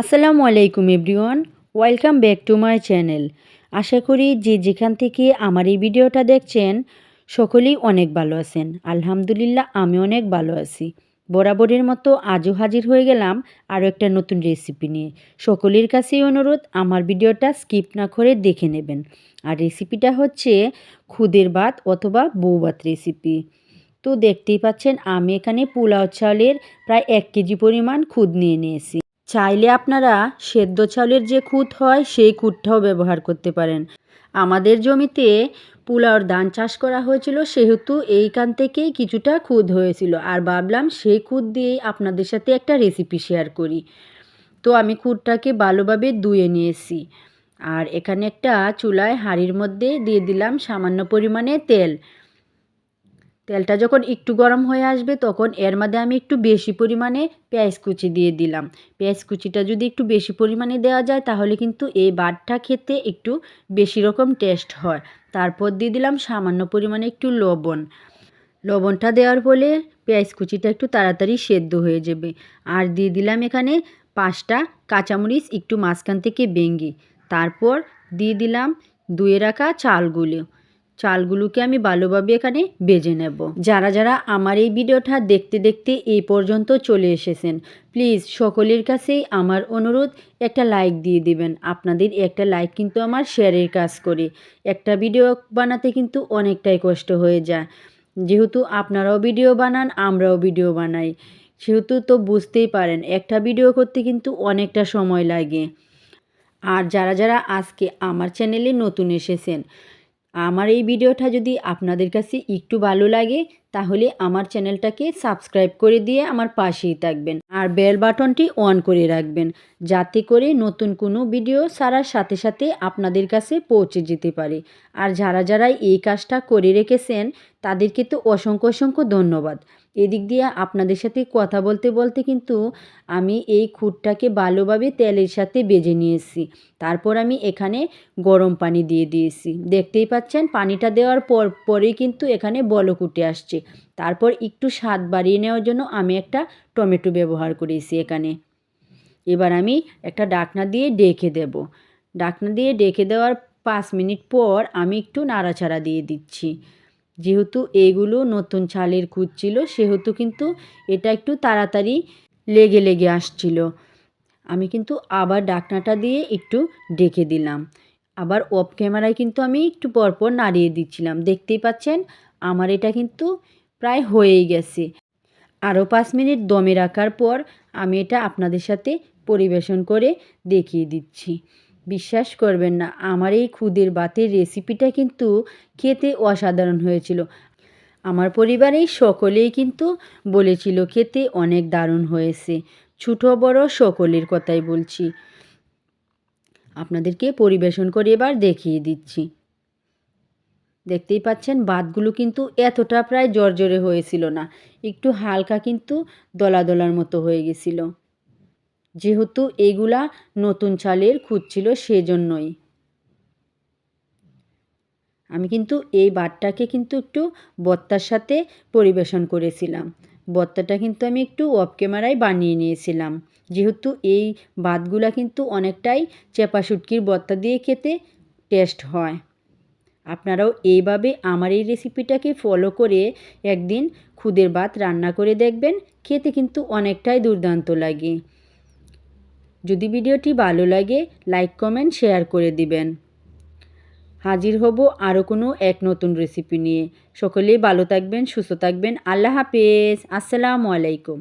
আসসালামু আলাইকুম everyone, welcome back to my channel. আশা করি যে যেখান থেকে আমার এই ভিডিওটা দেখছেন, সকলেই অনেক ভালো আছেন। আলহামদুলিল্লাহ, আমি অনেক ভালো আছি। বরাবরের মতো আজও হাজির হয়ে গেলাম আরও একটা নতুন রেসিপি নিয়ে। সকলের কাছেই অনুরোধ, আমার ভিডিওটা স্কিপ না করে দেখে নেবেন। আর রেসিপিটা হচ্ছে খুদের ভাত অথবা বউ ভাত রেসিপি। তো দেখতেই পাচ্ছেন, আমি এখানে পোলাও চালের প্রায় এক কেজি পরিমাণ খুদ নিয়ে নিয়েছি। চাইলে আপনারা সেদ্ধ চালের যে খুঁত হয়, সেই খুঁতটাও ব্যবহার করতে পারেন। আমাদের জমিতে পোলাওর ধান চাষ করা হয়েছিল, সেহেতু এইখান থেকেই কিছুটা খুদ হয়েছিল। আর ভাবলাম সেই খুদ দিয়েই আপনাদের সাথে একটা রেসিপি শেয়ার করি। তো আমি খুদটাকে ভালোভাবে ধুয়ে নিয়েছি। আর এখানে একটা চুলায় হাঁড়ির মধ্যে দিয়ে দিলাম সামান্য পরিমাণে তেল। তেলটা যখন একটু গরম হয়ে আসবে, তখন এর মধ্যে আমি একটু বেশি পরিমাণে পেঁয়াজ কুচি দিয়ে দিলাম। পেঁয়াজ কুচিটা যদি একটু বেশি পরিমাণে দেওয়া যায়, তাহলে কিন্তু এই বাটটা খেতে একটু বেশি রকম টেস্ট হয়। তারপর দিয়ে দিলাম সামান্য পরিমাণে একটু লবণ। লবণটা দেওয়ার ফলে পেঁয়াজ কুচিটা একটু তাড়াতাড়ি সেদ্ধ হয়ে যাবে। আর দিয়ে দিলাম এখানে পাঁচটা কাঁচামরিচ, একটু মাঝখান থেকে বেঙ্গি তারপর দিয়ে দিলাম ধুয়ে রাখা চালগুলো। চালগুলোকে আমি ভালোভাবে এখানে বেজে নেব। যারা যারা আমার এই ভিডিওটা দেখতে দেখতে এই পর্যন্ত চলে এসেছেন, প্লিজ সকলের কাছেই আমার অনুরোধ, একটা লাইক দিয়ে দিবেন। আপনাদের একটা লাইক কিন্তু আমার শেয়ারের কাজ করে। একটা ভিডিও বানাতে কিন্তু অনেকটাই কষ্ট হয়ে যায়। যেহেতু আপনারাও ভিডিও বানান, আমরাও ভিডিও বানাই। সেহেতু তো বুঝতেই পারেন, একটা ভিডিও করতে কিন্তু অনেকটা সময় লাগে। আর যারা যারা আজকে আমার চ্যানেলে নতুন এসেছেন আমার এই ভিডিওটা যদি আপনাদের কাছে একটু ভালো লাগে, তাহলে আমার চ্যানেলটাকে সাবস্ক্রাইব করে দিয়ে আমার পাশেই থাকবেন আর বেল বাটনটি অন করে রাখবেন, যাতে করে নতুন কোনো ভিডিও সারার সাথে সাথে আপনাদের কাছে পৌঁছে যেতে পারে। আর যারা যারা এই কাজটা করে রেখেছেন, তাদেরকে তো অসংখ্য অসংখ্য ধন্যবাদ। এদিক দিয়ে আপনাদের সাথে কথা বলতে বলতে কিন্তু আমি এই খুঁটটাকে ভালোভাবে তেলের সাথে বেজে নিয়েছি। তারপর আমি এখানে গরম পানি দিয়ে দিয়েছি। দেখতেই পাচ্ছেন, পানিটা দেওয়ার পর, পরেই কিন্তু এখানে বলক আসছে। তারপর একটু স্বাদ বাড়িয়ে নেওয়ার জন্য আমি একটা টমেটো ব্যবহার করেছি এখানে। এবার আমি একটা ডাকনা দিয়ে ডেকে দেব। ডাকনা দিয়ে ডেকে দেওয়ার পাঁচ মিনিট পর আমি একটু নাড়াচাড়া দিয়ে দিচ্ছি। যেহেতু এগুলো নতুন চালের খুঁজ ছিল, সেহেতু কিন্তু এটা একটু তাড়াতাড়ি লেগে লেগে আসছিল। আমি কিন্তু আবার ডাকনাটা দিয়ে একটু ডেকে দিলাম। আবার অফ ক্যামেরায় কিন্তু আমি একটু পরপর নাড়িয়ে দিচ্ছিলাম। দেখতেই পাচ্ছেন, আমার এটা কিন্তু প্রায় হয়েই গেছে। আরও পাঁচ মিনিট দমে রাখার পর আমি এটা আপনাদের সাথে পরিবেশন করে দেখিয়ে দিচ্ছি। বিশ্বাস করবেন না, আমার এই খুদের বাতের রেসিপিটা কিন্তু খেতে অসাধারণ হয়েছিল। আমার পরিবারের সকলেই কিন্তু বলেছিল, খেতে অনেক দারুণ হয়েছে। ছোটো বড় সকলের কথাই বলছি। আপনাদেরকে পরিবেশন করে এবার দেখিয়ে দিচ্ছি। দেখতেই পাচ্ছেন, বাতগুলো কিন্তু এতটা প্রায় জর্জরে হয়েছিল না, একটু হালকা কিন্তু দলা দলার মতো হয়ে গেছিল। যেহেতু এগুলা নতুন চালের খুঁজছিল সেজন্যই। আমি কিন্তু এই বাটটাকে কিন্তু একটু বত্তার সাথে পরিবেশন করেছিলাম। বত্তাটা কিন্তু আমি একটু অফ ক্যামেরায় বানিয়ে নিয়েছিলাম। যেহেতু এই ভাতগুলা কিন্তু অনেকটাই চেপা শুটকির বত্তা দিয়ে খেতে টেস্ট হয়। আপনারাও এইভাবে আমার এই রেসিপিটাকে ফলো করে একদিন খুদের ভাত রান্না করে দেখবেন, খেতে কিন্তু অনেকটাই দুর্দান্ত লাগে। যদি ভিডিওটি ভালো লাগে লাইক কমেন্ট শেয়ার করে দিবেন। হাজির হব আরও কোনো এক নতুন রেসিপি নিয়ে। সকলেই ভালো থাকবেন, সুস্থ থাকবেন। আল্লাহ হাফেজ। আসসালামু আলাইকুম।